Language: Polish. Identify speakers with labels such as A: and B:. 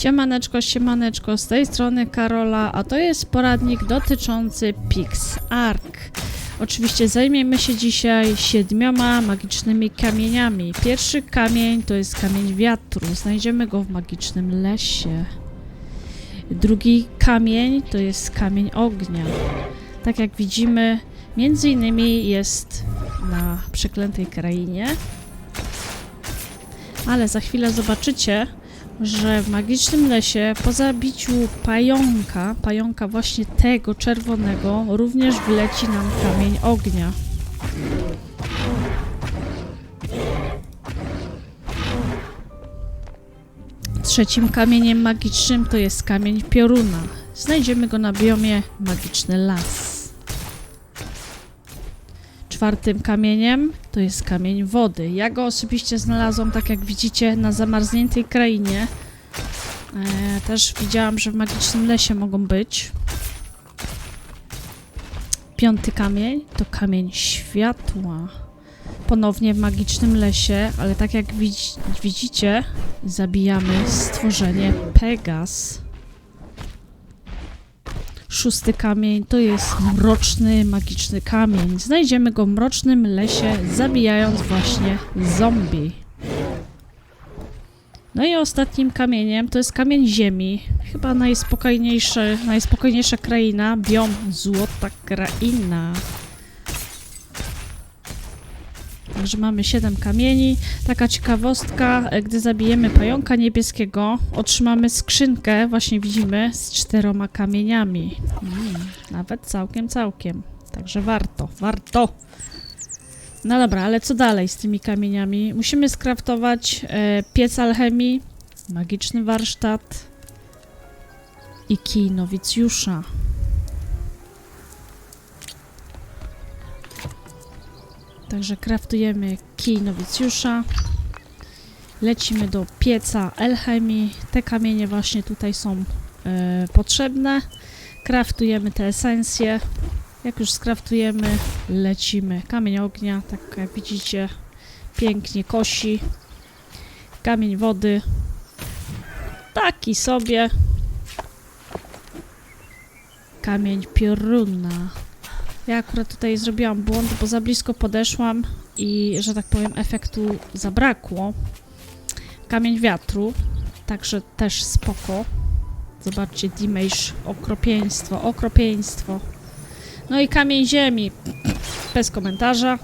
A: Siemaneczko, siemaneczko, z tej strony Karola, a to jest poradnik dotyczący PixArk. Oczywiście zajmiemy się dzisiaj siedmioma magicznymi kamieniami. Pierwszy kamień to jest kamień wiatru, znajdziemy go w magicznym lesie. Drugi kamień to jest kamień ognia. Tak jak widzimy, między innymi jest na przeklętej krainie. Ale za chwilę zobaczycie, że w magicznym lesie po zabiciu pająka, pająka właśnie tego czerwonego, również wleci nam kamień ognia. Trzecim kamieniem magicznym to jest kamień pioruna. Znajdziemy go na biomie Magiczny Las. Czwartym kamieniem to jest kamień wody. Ja go osobiście znalazłam, tak jak widzicie, na zamarzniętej krainie. E, też widziałam, że w magicznym lesie mogą być. Piąty kamień to kamień światła. Ponownie w magicznym lesie, ale tak jak widz- widzicie, zabijamy stworzenie Pegas. Szósty kamień to jest mroczny, magiczny kamień. Znajdziemy go w mrocznym lesie, zabijając właśnie zombie. No i ostatnim kamieniem to jest kamień ziemi. Chyba najspokojniejsza kraina, biom Złota Kraina. Także mamy 7 kamieni. Taka ciekawostka, e, gdy zabijemy pająka niebieskiego, otrzymamy skrzynkę, właśnie widzimy, z czteroma kamieniami. Mm, nawet całkiem, całkiem. Także warto, warto. No dobra, ale co dalej z tymi kamieniami? Musimy skraftować e, piec alchemii, magiczny warsztat i kij nowicjusza. Także kraftujemy kij nowicjusza. Lecimy do pieca alchemii. Te kamienie właśnie tutaj są e, potrzebne. Kraftujemy te esencje. Jak już skraftujemy, lecimy. Kamień ognia, tak jak widzicie, pięknie kosi. Kamień wody. Taki sobie. Kamień pioruna. Ja akurat tutaj zrobiłam błąd, bo za blisko podeszłam i, że tak powiem, efektu zabrakło. Kamień wiatru, także też spoko. Zobaczcie, Dimage, okropieństwo, okropieństwo. No i kamień ziemi, bez komentarza.